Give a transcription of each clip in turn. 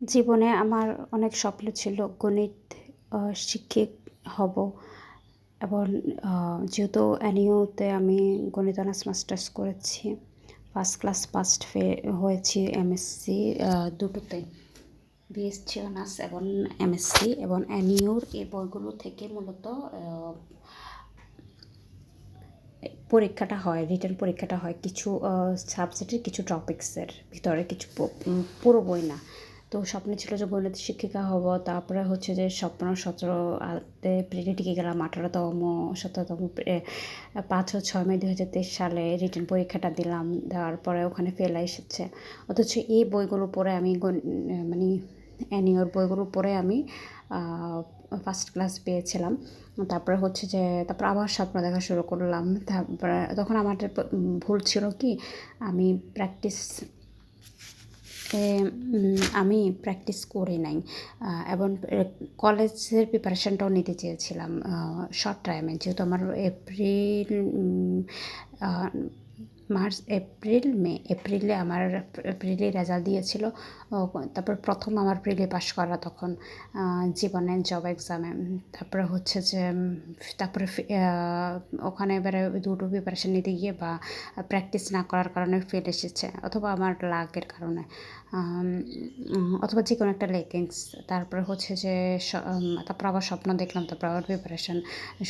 জীবনে আমার অনেক স্বপ্ন ছিল গণিত শিক্ষিক হব এবং যেহেতু এনইউতে আমি গণিত অনার্স মাস্টার্স করেছি, ফার্স্ট ক্লাস, ফার্স্ট ফে, হয়েছি এমএসসি দুটোতে, বিএসসি অনার্স এবং এমএসসি এবং এনইউর এই বইগুলো থেকে মূলত পরীক্ষাটা হয়, রিটার্ন পরীক্ষাটা হয় কিছু সাবজেক্টের কিছু টপিক্সের ভিতরে, কিছু পুরো বই না। তো স্বপ্ন ছিল যে গণিত শিক্ষিকা হব, তারপরে হচ্ছে যে স্বপ্ন সতেরো আতে প্রেডি টিকে গেলাম, আঠারোতম, সতেরোতম পাঁচ ও ছয় মে দু হাজার তেইশ সালে রিটার্ন পরীক্ষাটা দিলাম, দেওয়ার পরে ওখানে ফেল এসেছে। অথচ এই বইগুলো পড়ে আমি মানে অ্যানিওর বইগুলো পড়ে আমি ফার্স্ট ক্লাস পেয়েছিলাম। তারপরে হচ্ছে যে, তারপর আবার স্বপ্ন দেখা শুরু করলাম। তারপরে তখন আমার ভুল ছিল কি, আমি প্র্যাকটিস আমি প্র্যাকটিস করি নাই। এবং কলেজের প্রিপারেশানটাও নিতে চেয়েছিলাম শর্ট টাইমে যেহেতু আমার এপ্রিল মার্চ, এপ্রিল, মে, এপ্রিলে আমার, এপ্রিলে রেজাল্ট দিয়েছিল। তারপর প্রথম আমার প্রিলি পাস করা তখন জীবনে জব এক্সামে তারপরে হচ্ছে যে, তারপরে ওখানে এবারে দুটো প্রিপারেশান নিতে গিয়ে বা প্র্যাকটিস না করার কারণে ফেল এসেছে, অথবা আমার লাগের কারণে। অথবা যে কোনো একটা লেগিংস তারপরে হচ্ছে যে তারপর আবার স্বপ্ন দেখলাম, তারপর আবার প্রিপারেশান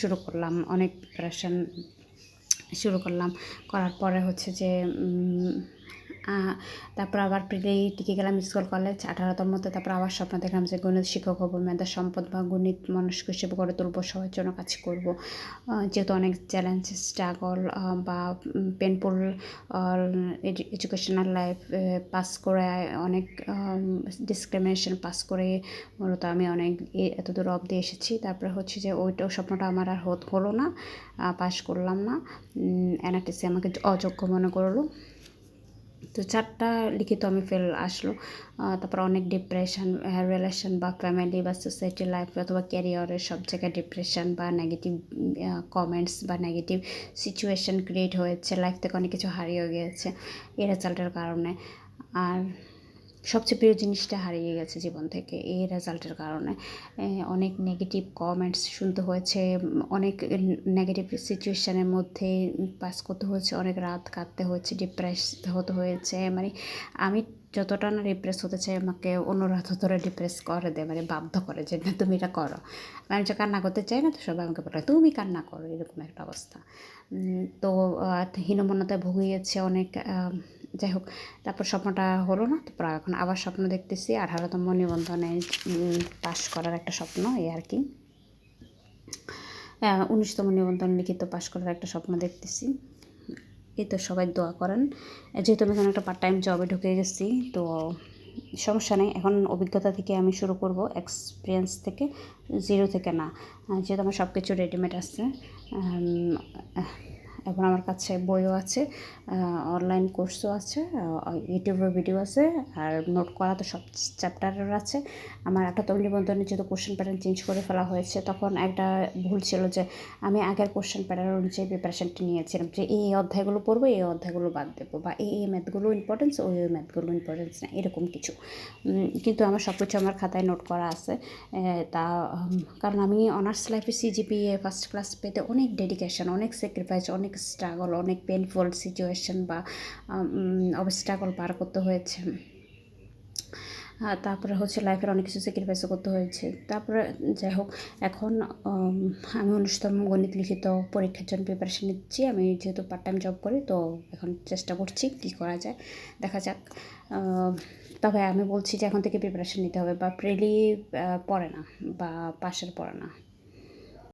শুরু করলাম, অনেক প্রিপারেশান শুরু করলাম। করার পরে হচ্ছে যে তারপর আবার প্রিলি টিকে গেলাম স্কুল কলেজ আঠারোতম মতো তারপর আবার স্বপ্ন দেখলাম যে গণিত শিক্ষক হব, মেধা, সম্পদ বা গণিত, মনস্ক হিসেবে গড়ে তুলবো, সবার জন্য কাজ করব। যেহেতু অনেক চ্যালেঞ্জ স্ট্রাগল বা পেনফুল এডুকেশনাল লাইফ পাস করে অনেক ডিসক্রিমিনেশন পাস করে মূলত আমি অনেক এত দূর অবধি এসেছি। তারপরে হচ্ছে যে ওইটাও স্বপ্নটা আমার আর হলো না পাস করলাম না। এনআরটিসি আমাকে অযোগ্য মনে করল। তো চারটা লিখিত আমি ফেল আসলো। তারপর অনেক ডিপ্রেশন রিলেশন বা ফ্যামিলি বা সোসাইটি লাইফ অথবা ক্যারিয়ারের সব জায়গায় ডিপ্রেশন বা নেগেটিভ কমেন্টস বা নেগেটিভ সিচুয়েশন ক্রিয়েট হয়েছে লাইফ থেকে অনেক কিছু হারিয়ে গিয়েছে, এই রেজাল্টের কারণে। আর সবচেয়ে প্রিয় জিনিসটা হারিয়ে গেছে জীবন থেকে এই রেজাল্টের কারণে। অনেক নেগেটিভ কমেন্টস শুনতে হয়েছে, অনেক নেগেটিভ সিচুয়েশানের মধ্যে পাস করতে হয়েছে, অনেক রাত কাটতে হয়েছে ডিপ্রেস হতে হয়েছে। মানে আমি যতটা না ডিপ্রেস হতে চাই, আমাকে অনুরাধ ধরে ডিপ্রেস করে দেয় মানে বাধ্য করে যে, না, তুমি এটা করো। আমি যে কান্না করতে চাই না, তো সবাই আমাকে বলে, তুমি কান্না করো, এরকম একটা অবস্থা। তো হীনমন্যতায় ভুগিয়েছে অনেক যাই হোক, তারপর স্বপ্নটা হলো না, তারপর এখন আবার স্বপ্ন দেখতেছি। আঠারোতম নিবন্ধনে পাশ করার একটা স্বপ্ন, এই আর কি। উনিশতম নিবন্ধন লিখিত পাশ করার একটা স্বপ্ন দেখতেছি। এই তো সবাই দোয়া করেন। যেহেতু আমি এখন একটা পার্ট টাইম জবে ঢুকে গেছি, তো সমস্যা নেই। এখন অভিজ্ঞতা থেকে আমি শুরু করব এক্সপিরিয়েন্স থেকে জিরো থেকে না। যেহেতু আমার সব কিছু রেডিমেড আসছে এখন আমার কাছে বইও আছে অনলাইন কোর্সও আছে ইউটিউবের ভিডিও আছে, আর নোট করা তো সব চ্যাপ্টারের আছে। আমার একটা তৈরি নিবন্ধনে যেহেতু কোশ্চেন প্যাটার্ন চেঞ্জ করে ফেলা হয়েছে, তখন একটা ভুল ছিল যে আমি আগের কোশ্চেন প্যাটার্ন অনুযায়ী প্রিপারেশানটি নিয়েছিলাম যে এই অধ্যায়গুলো পড়ব, এই অধ্যায়গুলো বাদ দেবো, বা এই এই ম্যাথগুলো ইম্পর্টেন্স ওই ওই ম্যাথগুলো ইম্পর্টেন্স না, এরকম কিছু। কিন্তু আমার সব কিছু আমার খাতায় নোট করা আছে তা কারণ আমি অনার্স লাইফে সিজিপিএ ফার্স্ট ক্লাস পেতে অনেক ডেডিকেশন অনেক স্যাক্রিফাইস অনেক স্ট্রাগল অনেক পেনফুল সিচুয়েশন বা অবস্ট্রাগল পার করতে হয়েছে। তারপরে হচ্ছে লাইফের অনেক কিছু স্যাক্রিফাইসও করতে হয়েছে। তারপরে যাই হোক, এখন আমি অনুষ্ঠান গণিত লিখিত পরীক্ষার জন্য প্রিপারেশন নিচ্ছি। আমি যেহেতু পার্ট টাইম জব করি, তো এখন চেষ্টা করছি কী করা যায়। দেখা যাক। তবে আমি বলছি যে এখন থেকে প্রিপারেশন নিতে হবে। বা প্রেলি পড়ে না বা পাশের পড়ে না।